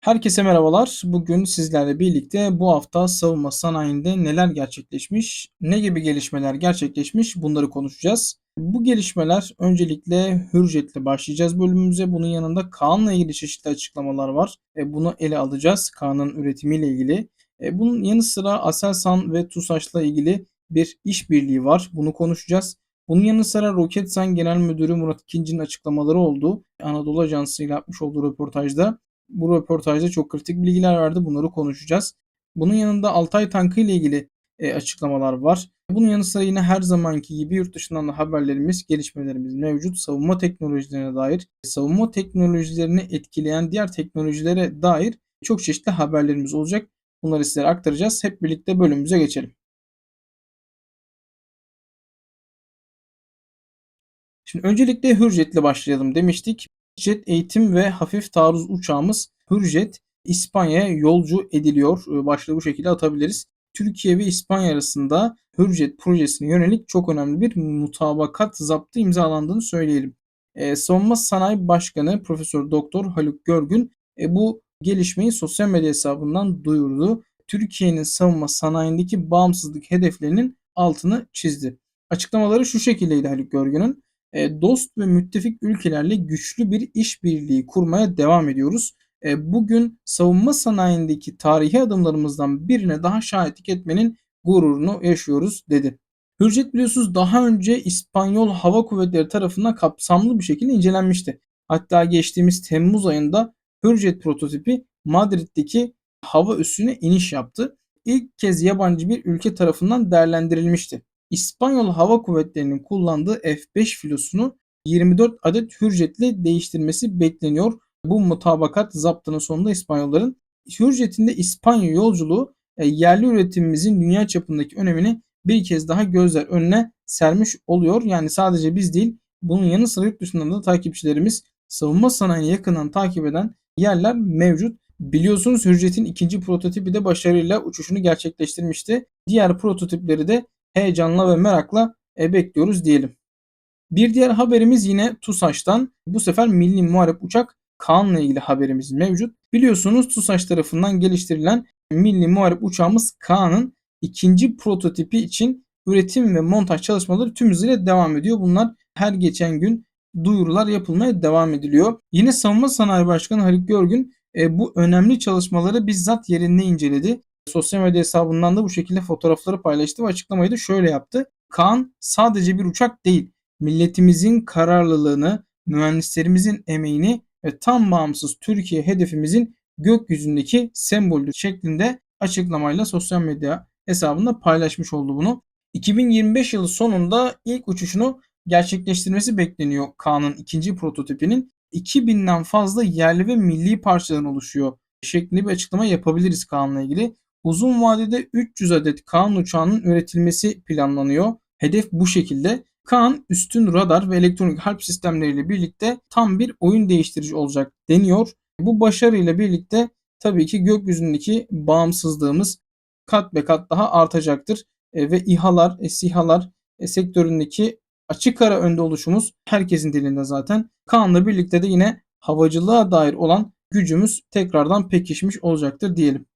Herkese merhabalar. Bugün sizlerle birlikte bu hafta savunma sanayinde neler gerçekleşmiş, ne gibi gelişmeler gerçekleşmiş bunları konuşacağız. Bu gelişmeler öncelikle Hürjet'le başlayacağız bölümümüze. Bunun yanında Kaan'la ilgili çeşitli açıklamalar var. E, bunu ele alacağız Kaan'ın üretimiyle ilgili. E, bunun yanı sıra Aselsan ve TUSAŞ'la ilgili bir işbirliği var. Bunu konuşacağız. Bunun yanı sıra Roketsan Genel Müdürü Murat İkinci'nin açıklamaları oldu. Anadolu Ajansı ile yapmış olduğu röportajda. Bu röportajda çok kritik bilgiler verdi. Bunları konuşacağız. Bunun yanında Altay tankı ile ilgili e, açıklamalar var. Bunun yanı sıra yine her zamanki gibi yurt dışından da haberlerimiz, gelişmelerimiz mevcut. Savunma teknolojilerine dair, savunma teknolojilerini etkileyen diğer teknolojilere dair çok çeşitli haberlerimiz olacak. Bunları sizlere aktaracağız. Hep birlikte bölümümüze geçelim. Şimdi öncelikle Hürjet'le başlayalım demiştik. Jet eğitim ve hafif taarruz uçağımız Hürjet İspanya'ya yolcu ediliyor. Ee, başlığı bu şekilde atabiliriz. Türkiye ve İspanya arasında Hürjet projesine yönelik çok önemli bir mutabakat zaptı imzalandığını söyleyelim. E, Savunma Sanayi Başkanı Profesör Doktor Haluk Görgün e, bu gelişmeyi sosyal medya hesabından duyurdu. Türkiye'nin savunma sanayindeki bağımsızlık hedeflerinin altını çizdi. Açıklamaları şu şekildeydi Haluk Görgün'ün. E, dost ve müttefik ülkelerle güçlü bir işbirliği kurmaya devam ediyoruz. E, bugün savunma sanayindeki tarihi adımlarımızdan birine daha şahitlik etmenin gururunu yaşıyoruz dedi. Hürjet biliyorsunuz daha önce İspanyol Hava Kuvvetleri tarafından kapsamlı bir şekilde incelenmişti. Hatta geçtiğimiz Temmuz ayında Hürjet prototipi Madrid'deki hava üssüne iniş yaptı. İlk kez yabancı bir ülke tarafından değerlendirilmişti. İspanyol Hava Kuvvetleri'nin kullandığı F-5 filosunu 24 adet Hürjet'le değiştirmesi bekleniyor. Bu mutabakat zaptının sonunda İspanyolların Hürjet'in de İspanya yolculuğu e, yerli üretimimizin dünya çapındaki önemini bir kez daha gözler önüne sermiş oluyor. Yani sadece biz değil bunun yanı sıra yurt dışından da takipçilerimiz savunma sanayini yakından takip eden yerler mevcut. Biliyorsunuz Hürjet'in ikinci prototipi de başarıyla uçuşunu gerçekleştirmişti. Diğer prototipleri de heyecanla ve merakla e, bekliyoruz diyelim. Bir diğer haberimiz yine TUSAŞ'tan. Bu sefer Milli Muharip Uçak Kaan'la ilgili haberimiz mevcut. Biliyorsunuz TUSAŞ tarafından geliştirilen Milli Muharip uçağımız Kaan'ın ikinci prototipi için üretim ve montaj çalışmaları tüm hızıyla devam ediyor. Bunlar her geçen gün duyurular yapılmaya devam ediliyor. Yine Savunma Sanayi Başkanı Haluk Görgün e, bu önemli çalışmaları bizzat yerinde inceledi. Sosyal medya hesabından da bu şekilde fotoğrafları paylaştı ve açıklamayı da şöyle yaptı. Kaan sadece bir uçak değil, milletimizin kararlılığını, mühendislerimizin emeğini ve tam bağımsız Türkiye hedefimizin gökyüzündeki semboldür şeklinde açıklamayla sosyal medya hesabında paylaşmış oldu bunu. 2025 yılı sonunda ilk uçuşunu gerçekleştirmesi bekleniyor Kaan'ın ikinci prototipinin. 2000'den fazla yerli ve milli parçadan oluşuyor şeklinde bir açıklama yapabiliriz Kaan'la ilgili. Uzun vadede 300 adet Kaan uçağının üretilmesi planlanıyor. Hedef bu şekilde. Kaan üstün radar ve elektronik harp sistemleriyle birlikte tam bir oyun değiştirici olacak deniyor. Bu başarıyla birlikte tabii ki gökyüzündeki bağımsızlığımız kat be kat daha artacaktır. E, ve İHA'lar, e, SİHA'lar e, sektöründeki açık ara önde oluşumuz herkesin dilinde zaten. Kaan'la birlikte de yine havacılığa dair olan gücümüz tekrardan pekişmiş olacaktır diyelim.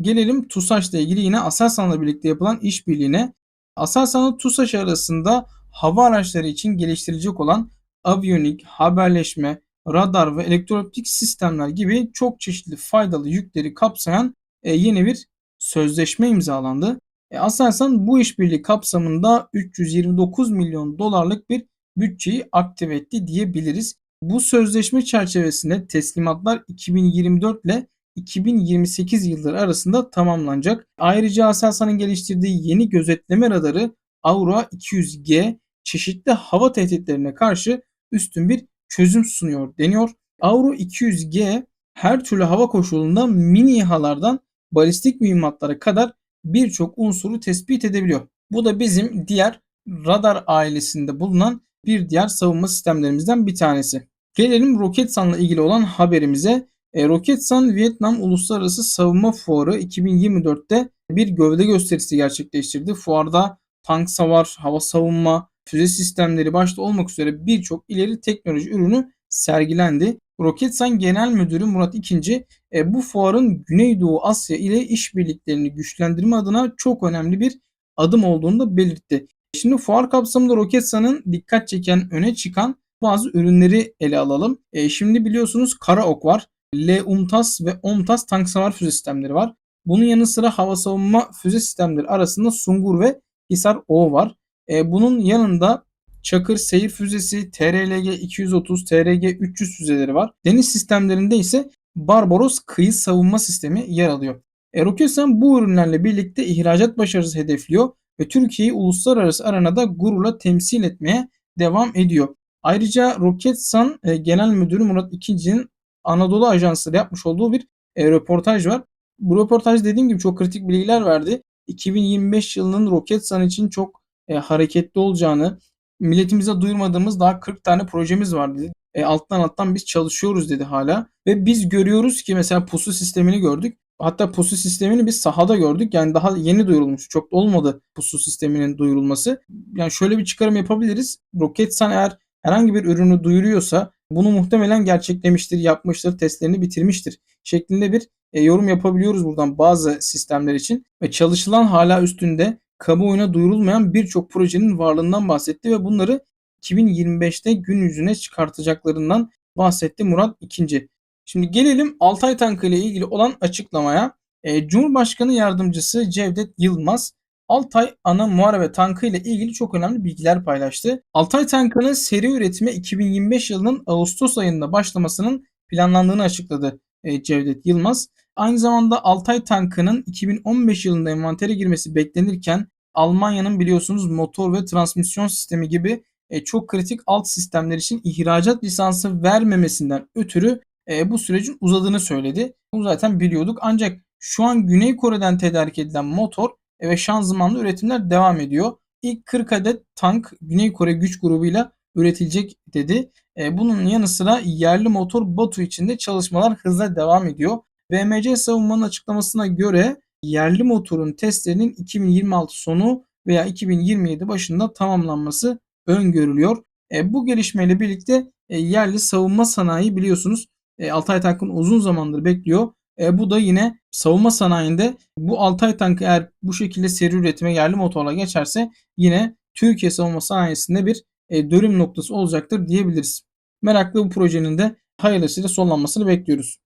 Gelelim TUSAŞ ile ilgili yine Aselsan'la birlikte yapılan işbirliğine. Aselsan'la TUSAŞ arasında hava araçları için geliştirilecek olan aviyonik, haberleşme, radar ve elektrooptik sistemler gibi çok çeşitli faydalı yükleri kapsayan e, yeni bir sözleşme imzalandı. E, Aselsan bu işbirliği kapsamında 329 milyon dolarlık bir bütçeyi aktive etti diyebiliriz. Bu sözleşme çerçevesinde teslimatlar 2024 ile 2028 yılları arasında tamamlanacak. Ayrıca Aselsan'ın geliştirdiği yeni gözetleme radarı Aurora 200G çeşitli hava tehditlerine karşı üstün bir çözüm sunuyor deniyor. Aurora 200G her türlü hava koşulunda mini İHA'lardan balistik mühimmatlara kadar birçok unsuru tespit edebiliyor. Bu da bizim diğer radar ailesinde bulunan bir diğer savunma sistemlerimizden bir tanesi. Gelelim Roketsan'la ilgili olan haberimize. E, Roketsan Vietnam Uluslararası Savunma Fuarı 2024'te bir gövde gösterisi gerçekleştirdi. Fuarda tank savar, hava savunma, füze sistemleri başta olmak üzere birçok ileri teknoloji ürünü sergilendi. Roketsan Genel Müdürü Murat İkinci e, bu fuarın Güneydoğu Asya ile işbirliklerini güçlendirme adına çok önemli bir adım olduğunu da belirtti. Şimdi fuar kapsamında Roketsan'ın dikkat çeken öne çıkan bazı ürünleri ele alalım. E, şimdi biliyorsunuz Karaok var. L-UMTAS ve OMTAS tank savar füze sistemleri var. Bunun yanı sıra hava savunma füze sistemleri arasında Sungur ve Hisar O var. E, bunun yanında Çakır seyir füzesi, TRLG 230, TRG 300 füzeleri var. Deniz sistemlerinde ise Barbaros kıyı savunma sistemi yer alıyor. E, Roketsan bu ürünlerle birlikte ihracat başarısı hedefliyor ve Türkiye'yi uluslararası arenada gururla temsil etmeye devam ediyor. Ayrıca Roketsan e, Genel Müdürü Murat İkinci'nin Anadolu Ajansı ile yapmış olduğu bir e, röportaj var. Bu röportaj dediğim gibi çok kritik bilgiler verdi. 2025 yılının Roketsan için çok e, hareketli olacağını, milletimize duyurmadığımız daha 40 tane projemiz var dedi. E, alttan alttan biz çalışıyoruz dedi hala. Ve biz görüyoruz ki mesela pusu sistemini gördük. Hatta pusu sistemini biz sahada gördük. Yani daha yeni duyurulmuş. Çok olmadı pusu sisteminin duyurulması. Yani şöyle bir çıkarım yapabiliriz. Roketsan eğer herhangi bir ürünü duyuruyorsa bunu muhtemelen gerçeklemiştir, yapmıştır, testlerini bitirmiştir şeklinde bir e, yorum yapabiliyoruz buradan bazı sistemler için. Ve çalışılan hala üstünde kamuoyuna duyurulmayan birçok projenin varlığından bahsetti ve bunları 2025'te gün yüzüne çıkartacaklarından bahsetti Murat II. Şimdi gelelim Altay tankı ile ilgili olan açıklamaya. E, Cumhurbaşkanı Yardımcısı Cevdet Yılmaz Altay ana muharebe tankı ile ilgili çok önemli bilgiler paylaştı. Altay tankının seri üretime 2025 yılının Ağustos ayında başlamasının planlandığını açıkladı e, Cevdet Yılmaz. Aynı zamanda Altay tankının 2015 yılında envantere girmesi beklenirken Almanya'nın biliyorsunuz motor ve transmisyon sistemi gibi e, çok kritik alt sistemler için ihracat lisansı vermemesinden ötürü e, bu sürecin uzadığını söyledi. Bunu zaten biliyorduk. Ancak şu an Güney Kore'den tedarik edilen motor ve şanzımanlı üretimler devam ediyor. İlk 40 adet tank Güney Kore güç grubuyla üretilecek dedi. E, bunun yanı sıra yerli motor Batu içinde çalışmalar hızla devam ediyor. BMC savunmanın açıklamasına göre yerli motorun testlerinin 2026 sonu veya 2027 başında tamamlanması öngörülüyor. E, bu gelişmeyle birlikte e, yerli savunma sanayi biliyorsunuz e, Altay Tank'ın uzun zamandır bekliyor. E, bu da yine savunma sanayinde bu Altay tankı eğer bu şekilde seri üretime yerli motorla geçerse yine Türkiye savunma sanayisinde bir e, dönüm noktası olacaktır diyebiliriz. Meraklı bu projenin de hayırlısıyla sonlanmasını bekliyoruz.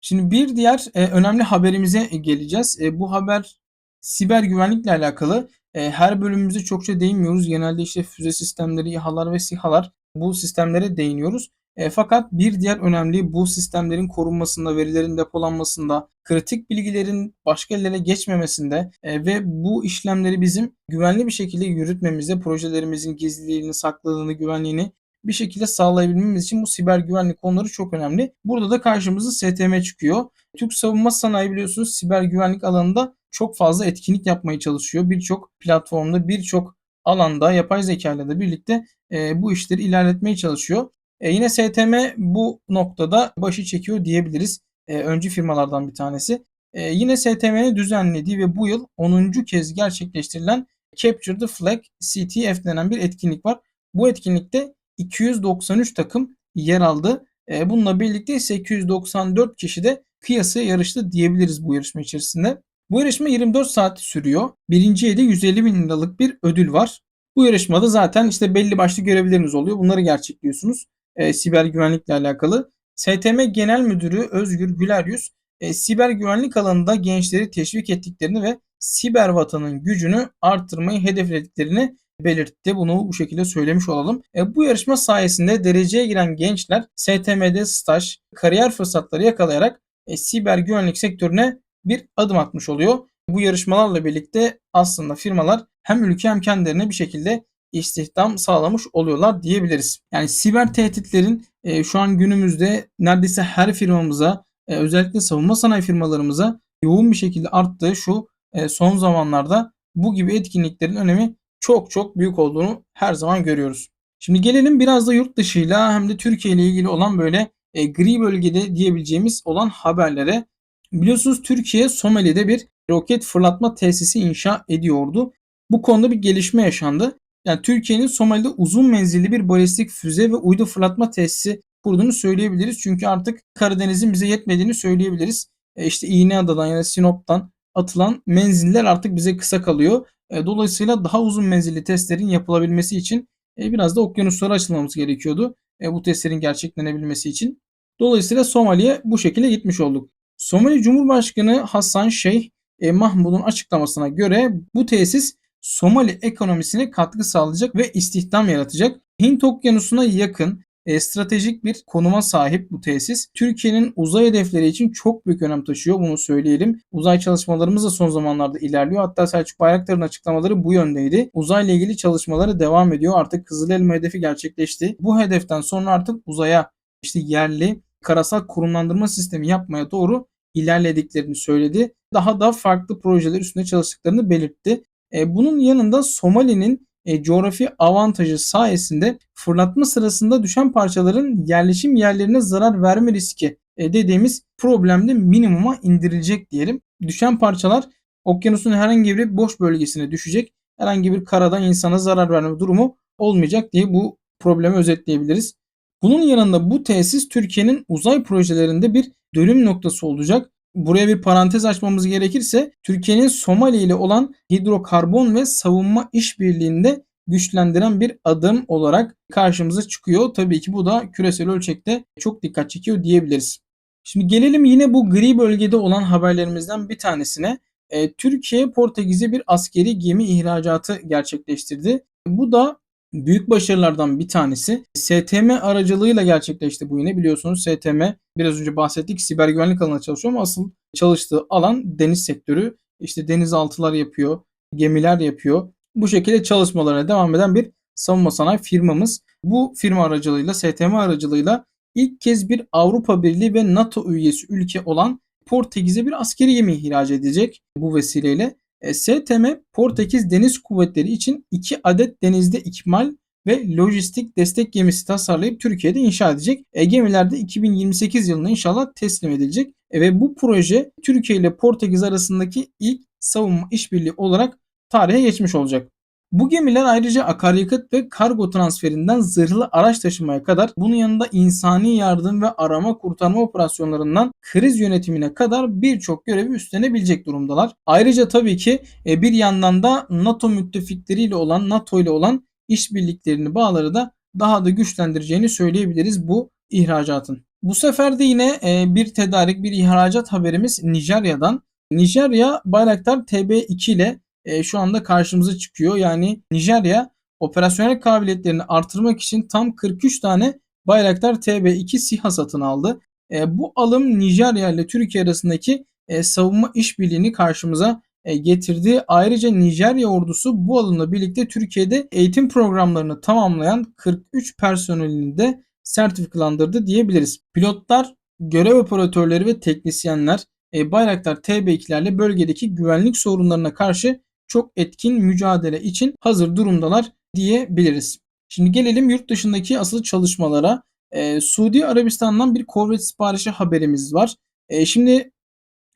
Şimdi bir diğer e, önemli haberimize geleceğiz. E, bu haber siber güvenlikle alakalı. E, her bölümümüzde çokça değinmiyoruz. Genelde işte füze sistemleri, İHA'lar ve SİHA'lar bu sistemlere değiniyoruz. E, fakat bir diğer önemli bu sistemlerin korunmasında, verilerin depolanmasında, kritik bilgilerin başka ellere geçmemesinde e, ve bu işlemleri bizim güvenli bir şekilde yürütmemizde, projelerimizin gizliliğini, saklılığını, güvenliğini bir şekilde sağlayabilmemiz için bu siber güvenlik konuları çok önemli. Burada da karşımıza STM çıkıyor. Türk savunma sanayi biliyorsunuz siber güvenlik alanında çok fazla etkinlik yapmaya çalışıyor. Birçok platformda, birçok alanda yapay zeka ile de birlikte e, bu işleri ilerletmeye çalışıyor. E, yine STM bu noktada başı çekiyor diyebiliriz. E, öncü firmalardan bir tanesi. E, yine STM'nin düzenlediği ve bu yıl 10. kez gerçekleştirilen Capture the Flag CTF denen bir etkinlik var. Bu etkinlikte 293 takım yer aldı. E, bununla birlikte 894 kişi de kıyasaya yarıştı diyebiliriz bu yarışma içerisinde. Bu yarışma 24 saat sürüyor. Birinciye de 150 bin liralık bir ödül var. Bu yarışmada zaten işte belli başlı görevleriniz oluyor. Bunları gerçekliyorsunuz e, siber güvenlikle alakalı. STM Genel Müdürü Özgür Güleryüz e, siber güvenlik alanında gençleri teşvik ettiklerini ve siber vatanın gücünü arttırmayı hedeflediklerini belirtti. Bunu bu şekilde söylemiş olalım. E, bu yarışma sayesinde dereceye giren gençler STM'de staj, kariyer fırsatları yakalayarak e, siber güvenlik sektörüne bir adım atmış oluyor. Bu yarışmalarla birlikte aslında firmalar hem ülke hem kendilerine bir şekilde istihdam sağlamış oluyorlar diyebiliriz. Yani siber tehditlerin e, şu an günümüzde neredeyse her firmamıza e, özellikle savunma sanayi firmalarımıza yoğun bir şekilde arttığı şu e, son zamanlarda bu gibi etkinliklerin önemi çok çok büyük olduğunu her zaman görüyoruz. Şimdi gelelim biraz da yurt dışıyla hem de Türkiye ile ilgili olan böyle e, gri bölgede diyebileceğimiz olan haberlere. Biliyorsunuz Türkiye Somali'de bir roket fırlatma tesisi inşa ediyordu. Bu konuda bir gelişme yaşandı. Yani Türkiye'nin Somali'de uzun menzilli bir balistik füze ve uydu fırlatma tesisi kurduğunu söyleyebiliriz. Çünkü artık Karadeniz'in bize yetmediğini söyleyebiliriz. E işte İğneada'dan ya da Sinop'tan atılan menziller artık bize kısa kalıyor. E, dolayısıyla daha uzun menzilli testlerin yapılabilmesi için e, biraz da okyanuslara açılmamız gerekiyordu. E, bu testlerin gerçeklenebilmesi için. Dolayısıyla Somali'ye bu şekilde gitmiş olduk. Somali Cumhurbaşkanı Hasan Şeyh e, Mahmud'un açıklamasına göre bu tesis Somali ekonomisine katkı sağlayacak ve istihdam yaratacak. Hint Okyanusu'na yakın e, stratejik bir konuma sahip bu tesis. Türkiye'nin uzay hedefleri için çok büyük önem taşıyor bunu söyleyelim. Uzay çalışmalarımız da son zamanlarda ilerliyor. Hatta Selçuk Bayraktar'ın açıklamaları bu yöndeydi. Uzayla ilgili çalışmaları devam ediyor. Artık Kızıl Elma hedefi gerçekleşti. Bu hedeften sonra artık uzaya işte yerli karasal konumlandırma sistemi yapmaya doğru ilerlediklerini söyledi. Daha da farklı projeler üstünde çalıştıklarını belirtti. E, bunun yanında Somali'nin e, coğrafi avantajı sayesinde fırlatma sırasında düşen parçaların yerleşim yerlerine zarar verme riski e, dediğimiz problemde minimuma indirilecek diyelim. Düşen parçalar okyanusun herhangi bir boş bölgesine düşecek. Herhangi bir karada insana zarar verme durumu olmayacak diye bu problemi özetleyebiliriz. Bunun yanında bu tesis Türkiye'nin uzay projelerinde bir dönüm noktası olacak. Buraya bir parantez açmamız gerekirse Türkiye'nin Somali ile olan hidrokarbon ve savunma işbirliğinde güçlendiren bir adım olarak karşımıza çıkıyor. Tabii ki bu da küresel ölçekte çok dikkat çekiyor diyebiliriz. Şimdi gelelim yine bu gri bölgede olan haberlerimizden bir tanesine. E, Türkiye Portekiz'e bir askeri gemi ihracatı gerçekleştirdi. Bu da büyük başarılardan bir tanesi. STM aracılığıyla gerçekleşti bu yine biliyorsunuz STM biraz önce bahsettik siber güvenlik alanında çalışıyor ama asıl çalıştığı alan deniz sektörü. İşte denizaltılar yapıyor, gemiler yapıyor. Bu şekilde çalışmalarına devam eden bir savunma sanayi firmamız. Bu firma aracılığıyla STM aracılığıyla ilk kez bir Avrupa Birliği ve NATO üyesi ülke olan Portekiz'e bir askeri gemi ihraç edecek bu vesileyle. E, STM Portekiz Deniz Kuvvetleri için 2 adet denizde ikmal ve lojistik destek gemisi tasarlayıp Türkiye'de inşa edecek. E, gemiler de 2028 yılında inşallah teslim edilecek. E, ve bu proje Türkiye ile Portekiz arasındaki ilk savunma işbirliği olarak tarihe geçmiş olacak. Bu gemiler ayrıca akaryakıt ve kargo transferinden zırhlı araç taşımaya kadar bunun yanında insani yardım ve arama kurtarma operasyonlarından kriz yönetimine kadar birçok görevi üstlenebilecek durumdalar. Ayrıca tabii ki e, bir yandan da NATO müttefikleriyle olan NATO ile olan işbirliklerini bağları da daha da güçlendireceğini söyleyebiliriz bu ihracatın. Bu sefer de yine e, bir tedarik bir ihracat haberimiz Nijerya'dan. Nijerya Bayraktar TB2 ile e, şu anda karşımıza çıkıyor. Yani Nijerya operasyonel kabiliyetlerini artırmak için tam 43 tane Bayraktar TB2 SİHA satın aldı. E, bu alım Nijerya ile Türkiye arasındaki e, savunma işbirliğini karşımıza e, getirdi. Ayrıca Nijerya ordusu bu alımla birlikte Türkiye'de eğitim programlarını tamamlayan 43 personelini de sertifikalandırdı diyebiliriz. Pilotlar, görev operatörleri ve teknisyenler e, Bayraktar TB2'lerle bölgedeki güvenlik sorunlarına karşı çok etkin mücadele için hazır durumdalar diyebiliriz. Şimdi gelelim yurt dışındaki asıl çalışmalara. Ee, Suudi Arabistan'dan bir korvet siparişi haberimiz var. Ee, şimdi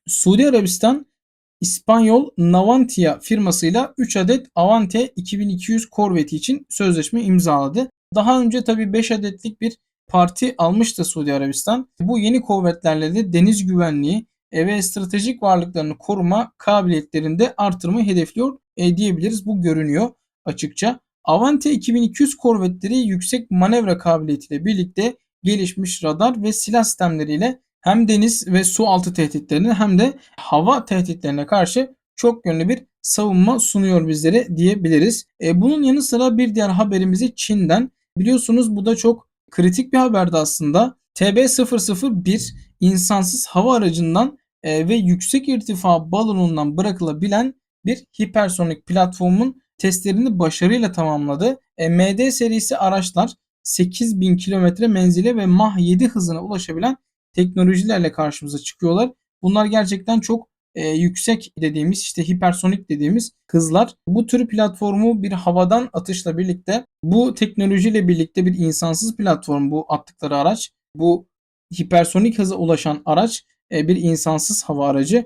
Suudi Arabistan İspanyol Navantia firmasıyla 3 adet Avante 2200 korveti için sözleşme imzaladı. Daha önce tabi 5 adetlik bir parti almıştı Suudi Arabistan. Bu yeni korvetlerle de deniz güvenliği, ve stratejik varlıklarını koruma kabiliyetlerinde artırmayı hedefliyor e, diyebiliriz. Bu görünüyor açıkça. Avante 2200 korvetleri yüksek manevra kabiliyetiyle birlikte gelişmiş radar ve silah sistemleriyle hem deniz ve su altı tehditlerine hem de hava tehditlerine karşı çok yönlü bir savunma sunuyor bizlere diyebiliriz. E, bunun yanı sıra bir diğer haberimizi Çin'den. Biliyorsunuz bu da çok kritik bir haberdi aslında. TB001 insansız hava aracından e, ve yüksek irtifa balonundan bırakılabilen bir hipersonik platformun testlerini başarıyla tamamladı. E, MD serisi araçlar 8000 km menzile ve Mach 7 hızına ulaşabilen teknolojilerle karşımıza çıkıyorlar. Bunlar gerçekten çok e, yüksek dediğimiz işte hipersonik dediğimiz hızlar. Bu tür platformu bir havadan atışla birlikte bu teknolojiyle birlikte bir insansız platform bu attıkları araç. Bu hipersonik hıza ulaşan araç e, bir insansız hava aracı.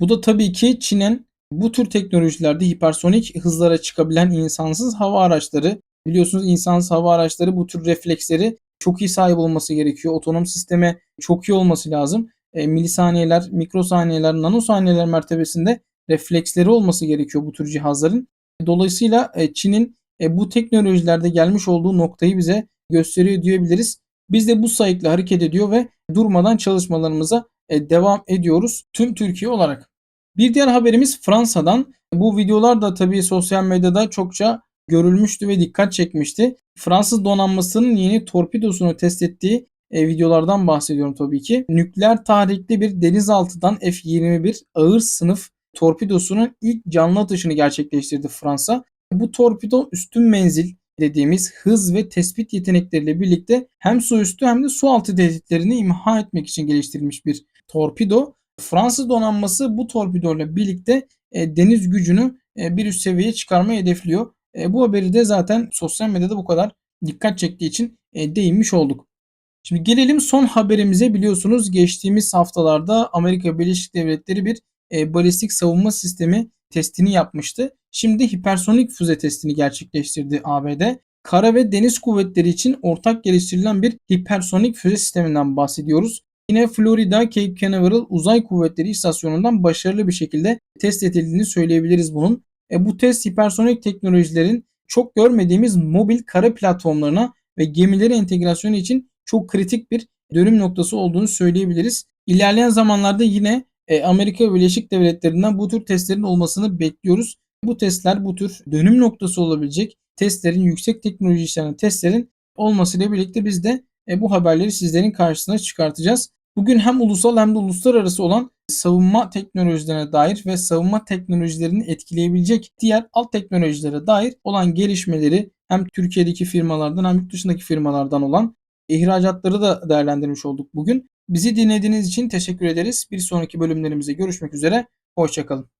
Bu da tabii ki Çin'in bu tür teknolojilerde hipersonik hızlara çıkabilen insansız hava araçları biliyorsunuz insansız hava araçları bu tür refleksleri çok iyi sahip olması gerekiyor. Otonom sisteme çok iyi olması lazım. E, milisaniyeler, mikrosaniyeler, nanosaniyeler mertebesinde refleksleri olması gerekiyor bu tür cihazların. Dolayısıyla e, Çin'in e, bu teknolojilerde gelmiş olduğu noktayı bize gösteriyor diyebiliriz. Biz de bu sayıkla hareket ediyor ve durmadan çalışmalarımıza e, devam ediyoruz tüm Türkiye olarak. Bir diğer haberimiz Fransa'dan. Bu videolar da tabii sosyal medyada çokça görülmüştü ve dikkat çekmişti. Fransız donanmasının yeni torpidosunu test ettiği e, videolardan bahsediyorum tabii ki. Nükleer tarihli bir denizaltıdan F-21 ağır sınıf torpidosunun ilk canlı atışını gerçekleştirdi Fransa. Bu torpido üstün menzil dediğimiz hız ve tespit yetenekleriyle birlikte hem su üstü hem de su altı tehditlerini imha etmek için geliştirilmiş bir torpido. Fransız donanması bu torpidoyla birlikte e, deniz gücünü e, bir üst seviyeye çıkarmayı hedefliyor. E, bu haberi de zaten sosyal medyada bu kadar dikkat çektiği için e, değinmiş olduk. Şimdi gelelim son haberimize. Biliyorsunuz geçtiğimiz haftalarda Amerika Birleşik Devletleri bir e, balistik savunma sistemi testini yapmıştı. Şimdi hipersonik füze testini gerçekleştirdi ABD. Kara ve deniz kuvvetleri için ortak geliştirilen bir hipersonik füze sisteminden bahsediyoruz. Yine Florida Cape Canaveral Uzay Kuvvetleri İstasyonu'ndan başarılı bir şekilde test edildiğini söyleyebiliriz bunun. E, bu test hipersonik teknolojilerin çok görmediğimiz mobil kara platformlarına ve gemileri entegrasyonu için çok kritik bir dönüm noktası olduğunu söyleyebiliriz. İlerleyen zamanlarda yine e, Amerika Birleşik Devletleri'nden bu tür testlerin olmasını bekliyoruz. Bu testler bu tür dönüm noktası olabilecek testlerin, yüksek teknoloji işlenen testlerin olmasıyla birlikte biz de e, bu haberleri sizlerin karşısına çıkartacağız. Bugün hem ulusal hem de uluslararası olan savunma teknolojilerine dair ve savunma teknolojilerini etkileyebilecek diğer alt teknolojilere dair olan gelişmeleri hem Türkiye'deki firmalardan hem yurt dışındaki firmalardan olan ihracatları da değerlendirmiş olduk bugün. Bizi dinlediğiniz için teşekkür ederiz. Bir sonraki bölümlerimizde görüşmek üzere. Hoşçakalın.